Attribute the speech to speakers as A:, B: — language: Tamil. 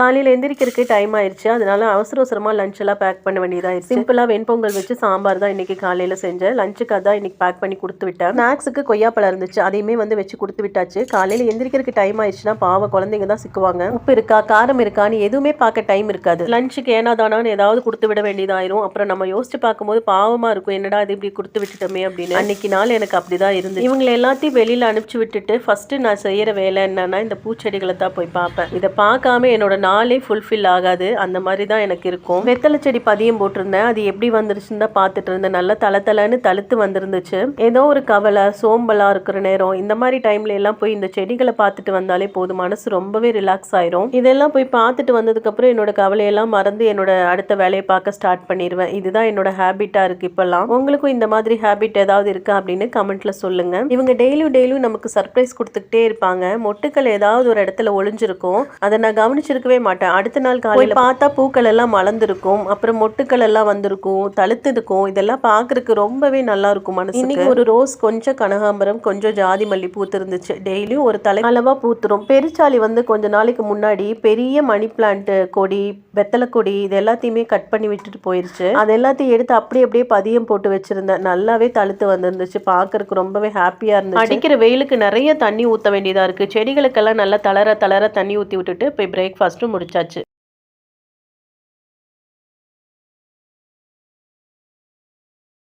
A: காலையில் எந்திரிக்கிறதுக்கு டைம் ஆயிடுச்சு அதனால அவசர அவசரமாக லஞ்ச் எல்லாம் பேக் பண்ண வேண்டியதாக சிம்பிளாக வெண்பொங்கல் வச்சு சாம்பார் தான் இன்றைக்கி காலையில் செஞ்சேன். லஞ்சுக்கு அதான் இன்றைக்கி பேக் பண்ணி கொடுத்து விட்டேன். ஸ்நாக்ஸுக்கு கொய்யாப்பழம் இருந்துச்சு. அதையுமே வந்து வச்சு கொடுத்து விட்டாச்சு. காலையில் எந்திரிக்கிறதுக்கு டைம் ஆயிடுச்சுன்னா பாவ குழந்தைங்க தான் சிக்குவாங்க. உப்பு இருக்கா காரம் இருக்கான்னு எதுவுமே பார்க்க டைம் இருக்காது. லஞ்சுக்கு ஏனா தானான்னு ஏதாவது கொடுத்து விட வேண்டியதாயிரும். அப்புறம் நம்ம யோசிச்சு பார்க்கும்போது பாவமாக இருக்கும். என்னடா இது இப்படி கொடுத்து விட்டுட்டோமே அப்படின்னு. அன்னைக்கு நாள் எனக்கு அப்படி தான் இருந்து இவங்களை எல்லாத்தையும் வெளியில் அனுப்பிச்சு விட்டுட்டு ஃபஸ்ட்டு நான் செய்கிற வேலை என்னன்னா இந்த பூச்செடிகளை தான் போய் பார்ப்பேன். இதை பார்க்காம என்னோட நாளே ஃபுல்ஃபில் ஆகாது. அந்த மாதிரி தான் எனக்கு இருக்கும். வெத்தலை செடி பதியம் போட்டிருந்தேன். அது எப்படி வந்துருச்சுன்னு தான் பார்த்துட்டு இருந்தேன். நல்லா தலை தலைன்னு தழுத்து வந்துருந்துச்சு. ஏதோ ஒரு கவலை சோம்பலாக இருக்கிற நேரம் இந்த மாதிரி டைம்ல எல்லாம் போய் இந்த செடிகளை பார்த்துட்டு வந்தாலே போதும். மனசு ரொம்பவே ரிலாக்ஸ் ஆயிரும். இதெல்லாம் போய் பார்த்துட்டு வந்ததுக்கப்புறம் என்னோட கவலையெல்லாம் மறந்து என்னோட அடுத்த வேலையை பார்க்க ஸ்டார்ட் பண்ணிடுவேன் இதுதான் என்னோட ஹேபிட்டாக இருக்கு இப்போல்லாம். உங்களுக்கும் இந்த மாதிரி ஹேபிட் ஏதாவது இருக்கா அப்படின்னு கமெண்ட்ல சொல்லுங்க. இவங்க டெய்லியும் டெய்லியும் நமக்கு சர்ப்ரைஸ் கொடுத்துக்கிட்டே இருப்பாங்க. மொட்டுக்கள் ஏதாவது ஒரு இடத்துல ஒளிஞ்சிருக்கும். அதை நான் கவனிச்சிருக்கவே மாட்டேன். அடுத்த நாள் காலையில பார்த்தா பூக்கள் எல்லாம் மலர்ந்திருக்கும் அப்புறம் மொட்டுக்கள் எல்லாம் வந்திருக்கும். தழுத்து இருக்கும் இதெல்லாம் பார்க்கறதுக்கு ரொம்பவே நல்லா இருக்கும் மனசு இன்னைக்கு ஒரு ரோஸ் கொஞ்சம் கனகாம்பரம் கொஞ்சம் ஜாதி மல்லி பூத்து இருந்துச்சு டெய்லியும் ஒரு தலை அளவா பூத்துரும். பெருச்சாளி வந்து கொஞ்ச நாளைக்கு முன்னாடி பெரிய மணி பிளான்ட் கொடி வெத்தலை கொடி இது எல்லாத்தையுமே கட் பண்ணி விட்டுட்டு போயிருச்சு. அது எல்லாத்தையும் எடுத்து அப்படியே அப்படியே பதியம் போட்டு வச்சிருந்தேன். நல்லாவே தழுத்து வந்திருந்துச்சு. பார்க்கறதுக்கு ரொம்பவே ஹாப்பியா இருந்துச்சு. அடிக்கிற வெயிலுக்கு நிறைய தண்ணி ஊத்த வேண்டியதா இருக்கு. செடிகளுக்கெல்லாம் நல்லா தளர தளர தண்ணி ஊத்தி விட்டுட்டு போய் ஃபஸ்ட்டு முடித்தாச்சு